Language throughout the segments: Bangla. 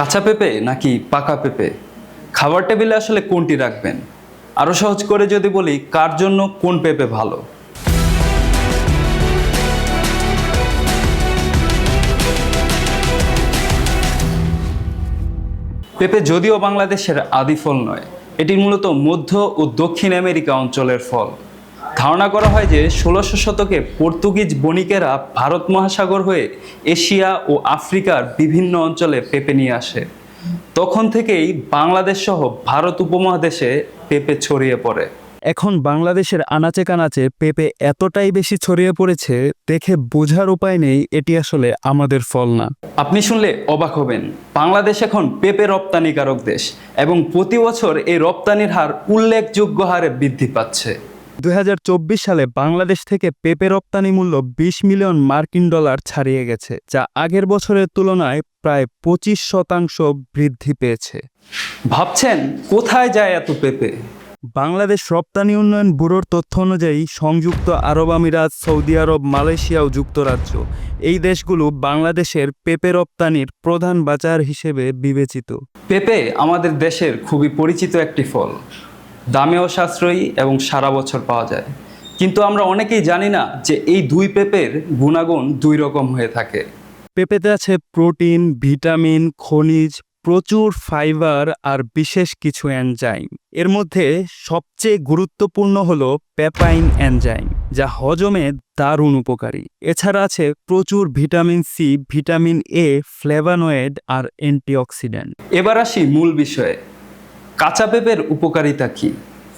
কাঁচা পেঁপে নাকি পাকা পেঁপে? খাবার টেবিলে আসলে কোনটি রাখবেন? আরও সহজ করে যদি বলি, কার জন্য কোন পেঁপে ভালো? পেঁপে যদিও বাংলাদেশের আদি ফল নয়, এটি মূলত মধ্য ও দক্ষিণ আমেরিকা অঞ্চলের ফল। ধারণা করা হয় যে ষোলোশো শতকে পর্তুগিজ বণিকেরা ভারত মহাসাগর হয়ে এশিয়া ও আফ্রিকার বিভিন্ন অঞ্চলে পেঁপে নিয়ে আসে। তখন থেকেই বাংলাদেশ সহ ভারত উপমহাদেশে পেঁপে ছড়িয়ে পড়ে। এখন বাংলাদেশের আনাচে কানাচে পেঁপে এতটাই বেশি ছড়িয়ে পড়েছে দেখে বোঝার উপায় নেই এটি আসলে আমাদের ফল না। আপনি শুনলে অবাক হবেন বাংলাদেশ এখন পেঁপে রপ্তানিকারক দেশ এবং প্রতি বছর এই রপ্তানির হার উল্লেখযোগ্য হারে বৃদ্ধি পাচ্ছে। দুই হাজার চব্বিশ সালে বাংলাদেশ থেকে পেঁপে রপ্তানি মূল্য বিশ মিলিয়ন মার্কিন ডলার ছাড়িয়ে গেছে যা আগের বছরের তুলনায় প্রায় পঁচিশ শতাংশ বৃদ্ধি পেয়েছে। ভাবছেন কোথায় যায় এত পেঁপে? বাংলাদেশ রপ্তানি উন্নয়ন ব্যুরোর তথ্য অনুযায়ী সংযুক্ত আরব আমিরাত সৌদি আরব মালয়েশিয়া ও যুক্তরাজ্য এই দেশগুলো বাংলাদেশের পেঁপে রপ্তানির প্রধান বাজার হিসেবে বিবেচিত। পেঁপে আমাদের দেশের খুবই পরিচিত একটি ফল। দামেও সাশ্রয়ী এবং সারা বছর পাওয়া যায়। কিন্তু আমরা অনেকেই জানি না যে এই দুই পেঁপের গুণাগুণ দুই রকম হয়ে থাকে। পেঁপেতে আছে প্রোটিন ভিটামিন খনিজ প্রচুর ফাইবার আর বিশেষ কিছু এনজাইম। এর মধ্যে সবচেয়ে গুরুত্বপূর্ণ হলো পেপাইন এনজাইম যা হজমে দারুণ উপকারী। এছাড়া আছে প্রচুর vitamin C vitamin A flavonoid R antioxidant. এবার আসি মূল বিষয়ে। কাঁচা পেঁপের উপকারিতা কী?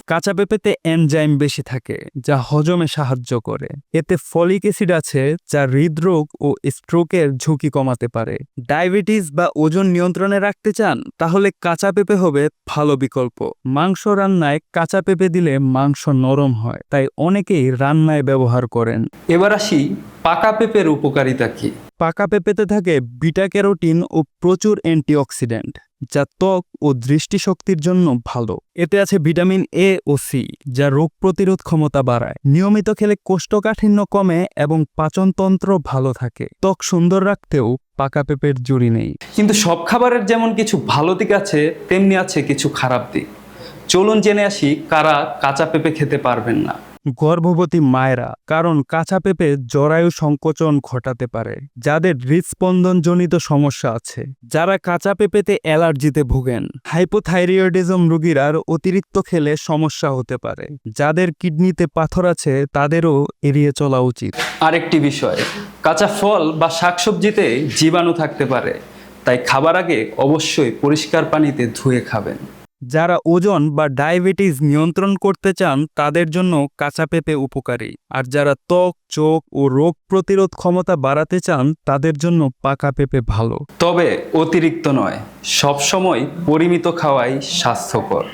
কাঁচা পেঁপেতে এনজাইম বেশি থাকে যা হজমে সাহায্য করে। এতে ফলিক অ্যাসিড আছে যা হৃদরোগ ও স্ট্রোকের ঝুঁকি কমাতে পারে। ডায়াবেটিস বা ওজন নিয়ন্ত্রণে রাখতে চান তাহলে কাঁচা পেঁপে হবে ভালো বিকল্প। মাংস রান্নায় কাঁচা পেঁপে দিলে মাংস নরম হয় তাই অনেকেই রান্নায় ব্যবহার করেন। এবার আসি পাকা পেঁপের উপকারিতা কী? পাকা পেঁপেতে থাকে বিটা ক্যারোটিন ও প্রচুর অ্যান্টিঅক্সিডেন্ট। যা ত্বক ও দৃষ্টিশক্তির জন্য ভালো। এতে আছে ভিটামিন এ ও সি যা রোগ প্রতিরোধ ক্ষমতা বাড়ায়। নিয়মিত খেলে কোষ্ঠকাঠিন্য কমে এবং পাচনতন্ত্র ভালো থাকে। ত্বক সুন্দর রাখতেও পাকা পেঁপের জুড়ি নেই। কিন্তু সব খাবারের যেমন কিছু ভালো দিক আছে, তেমনি আছে কিছু খারাপ দিক। চলুন জেনে আসি কারা কাঁচা পেঁপে খেতে পারবেন না। গর্ভবতী মায়েরা, কারণ কাঁচা পেঁপে জরায়ু সংকোচন ঘটাতে পারে, যাদের হৃদস্পন্দনজনিত সমস্যা আছে। যারা কাঁচা পেঁপেতে অ্যালার্জিতে ভোগেন, হাইপোথাইরয়েডিজম রোগীরার অতিরিক্ত খেলে সমস্যা হতে পারে। যাদের কিডনিতে পাথর আছে, তাদেরও এড়িয়ে চলা উচিত। আরেকটি বিষয়, কাঁচা ফল বা শাকসবজিতে জীবাণু থাকতে পারে, তাই খাবার আগে অবশ্যই পরিষ্কার পানিতে ধুয়ে খাবেন। যারা ওজন বা ডায়াবেটিস নিয়ন্ত্রণ করতে চান, তাদের জন্য কাঁচা পেঁপে উপকারী। আর যারা ত্বক, চোখ ও রোগ প্রতিরোধ ক্ষমতা বাড়াতে চান, তাদের জন্য পাকা পেঁপে ভালো। তবে অতিরিক্ত নয়, সবসময় পরিমিত খাওয়াই স্বাস্থ্যকর।